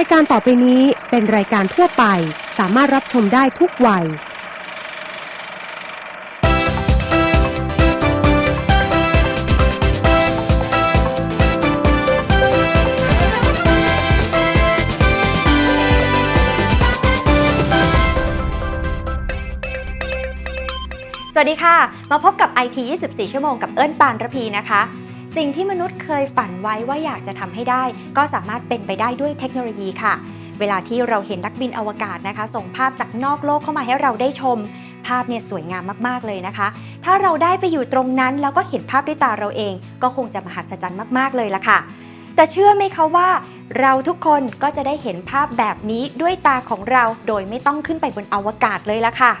ายการต่อไปนี้เป็นรายการทั่วไป สามารถรับชมได้ทุกวัย สวัสดีค่ะ มาพบกับ IT 24 ชั่วโมงกับเอิญปานระพีนะคะ สิ่งที่มนุษย์เคยฝันไว้ว่าอยากจะทำให้ได้ ก็สามารถเป็นไปได้ด้วยเทคโนโลยีค่ะ เวลาที่เราเห็นนักบินอวกาศนะคะ ส่งภาพจากนอกโลกเข้ามาให้เราได้ชม ภาพเนี่ยสวยงามมากๆเลยนะคะ ถ้าเราได้ไปอยู่ตรงนั้นแล้วก็เห็นภาพด้วยตาเราเอง ก็คงจะมหัศจรรย์มากๆเลยละค่ะ แต่เชื่อไหมคะว่าเราทุกคนก็จะได้เห็นภาพแบบนี้ด้วยตาของเราโดยไม่ต้องขึ้นไปบนอวกาศเลยละค่ะ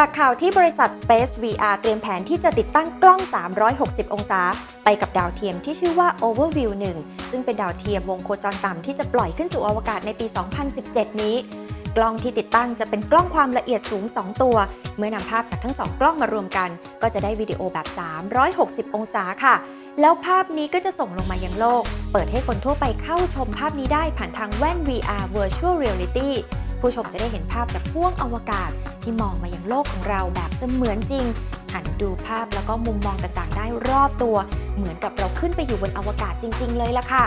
จากข่าวที่บริษัท Space VR เตรียมแผนที่จะติดตั้งกล้อง 360 องศา ไปกับดาวเทียมที่ชื่อว่า Overview 1 ซึ่งเป็นดาวเทียมวงโคจรต่ำที่จะปล่อยขึ้นสู่อวกาศในปี 2017 นี้ กล้องที่ติดตั้งจะเป็นกล้องความละเอียดสูง 2 ตัว เมื่อนำภาพจากทั้ง 2 กล้องมารวมกัน ก็จะได้วิดีโอแบบ 360 องศาค่ะ แล้วภาพนี้ก็จะส่งลงมายังโลก เปิดให้คนทั่วไปเข้าชมภาพนี้ได้ผ่านทางแว่น VR Virtual Reality ผู้ชมจะได้เห็นภาพจากห้วงอวกาศ ที่มองมายังโลกของเราแบบเสมือนจริง หันดูภาพแล้วก็มุมมองต่างๆ ได้รอบตัว เหมือนกับเราขึ้นไปอยู่บนอวกาศจริง ๆ เลยล่ะค่ะ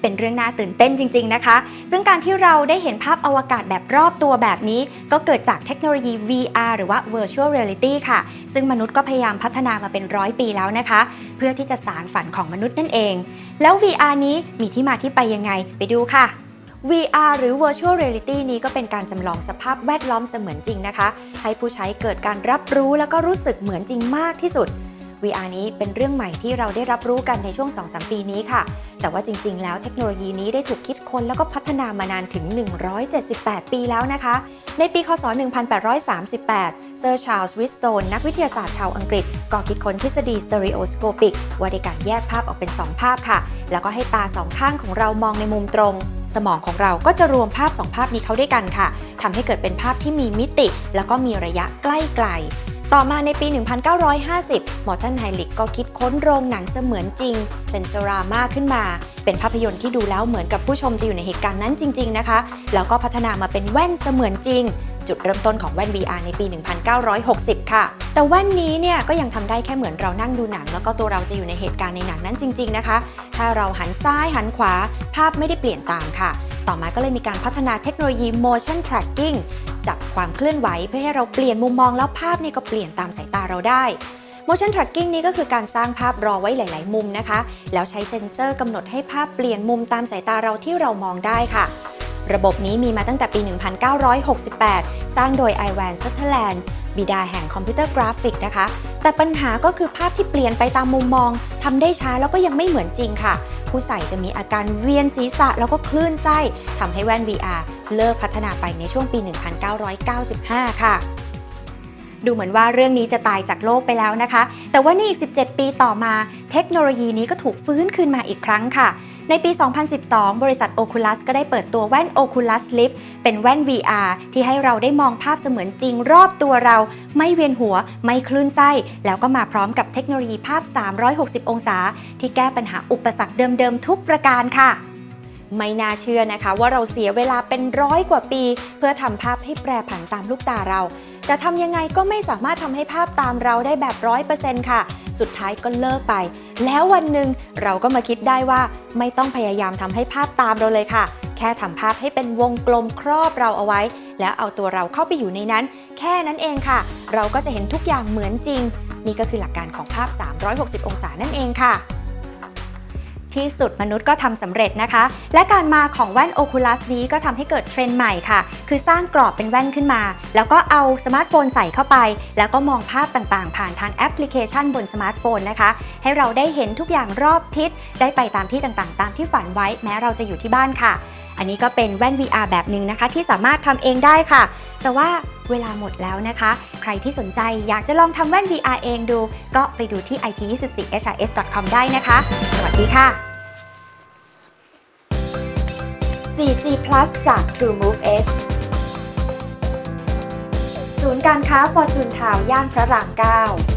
เป็นเรื่องน่าตื่นเต้นจริง ๆ นะคะ ซึ่งการที่เราได้เห็นภาพอวกาศแบบรอบตัวแบบนี้ ก็เกิดจากเทคโนโลยี VR หรือว่า Virtual Reality ค่ะ ซึ่งมนุษย์ก็พยายามพัฒนามาเป็นร้อยปีแล้วนะคะ เพื่อที่จะสารฝันของมนุษย์นั่นเอง แล้ว VR นี้มีที่มาที่ไปยังไง ไปดูค่ะ VR หรือ Virtual Reality นี้ก็เป็นการจำลองสภาพแวดล้อมเสมือนจริงนะคะ ให้ผู้ใช้เกิดการรับรู้แล้วก็รู้สึกเหมือนจริงมากที่สุด VR นี้เป็นเรื่องใหม่ที่เราได้รับรู้กันในช่วง 2-3 ปีนี้ค่ะ แต่ว่าจริง ๆ แล้วเทคโนโลยีนี้ได้ถูกคิดค้นแล้วก็พัฒนามานานถึง 178 ปีแล้วนะคะ ในปีคศ 1838 เซอร์ชาร์ลส์วิสโตนนักวิทยาศาสตร์ชาวอังกฤษ ก็คิดค้นทฤษฎีสเตอริโอสโคปิกว่าในการแยกภาพออกเป็น 2 ภาพค่ะ แล้วก็ให้ตาสองข้างของเรามองในมุมตรง สมองของเราก็จะรวมภาพ 2 ภาพนี้เข้าด้วยกันค่ะทำให้เกิดเป็นภาพที่มีมิติ แล้วก็มีระยะใกล้ไกลต่อมาในปี 1950 มอร์ทันไฮลิกก็คิดค้นโรงหนังเสมือนจริงเซนเซรามาขึ้นมา เป็นภาพยนตร์ที่ดูแล้วเหมือนกับผู้ชมจะอยู่ในเหตุการณ์นั้นจริง ๆ นะคะ แล้วก็พัฒนามาเป็นแว่นเสมือนจริง จุดเริ่มต้นของแว่น VR ในปี 1960 ค่ะ แต่แว่นนี้เนี่ยก็ยังทำได้แค่เหมือนเรานั่งดูหนัง แล้วก็ตัวเราจะอยู่ในเหตุการณ์ในหนังนั้นจริง ๆ นะคะ ถ้าเราหันซ้ายหันขวา ภาพไม่ได้เปลี่ยนตามค่ะ ต่อมาก็เลยมีการพัฒนาเทคโนโลยี motion tracking จับความเคลื่อนไหวเพื่อให้เราเปลี่ยนมุมมองแล้วภาพนี่ก็เปลี่ยนตามสายตาเราได้ motion tracking นี้ก็คือการสร้างภาพรอไว้หลาย ๆ มุมนะคะ แล้วใช้เซ็นเซอร์กำหนดให้ภาพเปลี่ยนมุมตามสายตาเราที่เรามองได้ค่ะ ระบบนี้มีมาตั้งแต่ปี 1968 สร้างโดย i w a n Sutherland บิดาแห่งคอมพิวเตอร์กราฟิกนะคะ แต่ปัญหาก็คือภาพที่เปลี่ยนไปตามมุมมองทำได้ช้าแล้วก็ยังไม่เหมือนจริงค่ะ ผู้ใส่จะมีอาการเวียนศีรษะแล้วก็คลื่นไส้ทำให้แว่น VR เลิกพัฒนาไปในช่วงปี 1995 ค่ะดูเหมือนว่าเรื่องนี้จะตายจากโลกไปแล้วนะคะ แต่ว่าในอีก 17 ปีต่อมา เทคโนโลยีนี้ก็ถูกฟื้นคืนมาอีกครั้งค่ะ ในปี 2012 บริษัท Oculus ก็ได้เปิดตัวแว่น Oculus Lift เป็นแว่น VR ที่ให้เราได้มองภาพเสมือนจริงรอบตัวเรา ไม่เวียนหัว ไม่คลื่นไส้ แล้วก็มาพร้อมกับเทคโนโลยีภาพ 360 องศา ที่แก้ปัญหาอุปสรรคเดิมๆ ทุกประการค่ะไม่น่าเชื่อนะคะว่าเราเสียเวลาเป็นร้อยกว่าปี เพื่อทำภาพให้แปรผันตามลูกตาเรา แต่ทำยังไงก็ไม่สามารถทำให้ภาพตามเราได้แบบร้อยเปอร์เซ็นต์ค่ะ สุดท้ายก็เลิกไป แล้ววันหนึ่งเราก็มาคิดได้ว่าไม่ต้องพยายามทำให้ภาพตามเราเลยค่ะ แค่ทำภาพให้เป็นวงกลมครอบเราเอาไว้ แล้วเอาตัวเราเข้าไปอยู่ในนั้น แค่นั้นเองค่ะ เราก็จะเห็นทุกอย่างเหมือนจริง นี่ก็คือหลักการของภาพ 360 องศานั่นเองค่ะ ที่สุดมนุษย์ก็ทำสำเร็จนะคะ และการมาของแว่น Oculus นี้ก็ทำให้เกิดเทรนด์ใหม่ค่ะ คือสร้างกรอบเป็นแว่นขึ้นมา แล้วก็เอาสมาร์ทโฟนใส่เข้าไป แล้วก็มองภาพต่างๆ ผ่านทางแอปพลิเคชันบนสมาร์ทโฟนนะคะ ให้เราได้เห็นทุกอย่างรอบทิศ ได้ไปตามที่ต่างๆ ตามที่ฝันไว้แม้เราจะอยู่ที่บ้านค่ะ อันนี้ก็เป็นแว่น VR แบบหนึ่งนะคะ ที่สามารถทำเองได้ค่ะ แต่ว่า เวลาหมดแล้วนะคะ ใครที่สนใจอยากจะลองทำแว่น VR เองดู ก็ไปดูที่ it24hrs.com ได้นะคะ สวัสดีค่ะ 4G Plus จาก TrueMove Edge ศูนย์การค้าฟอร์จูนทาวย่านพระราม 9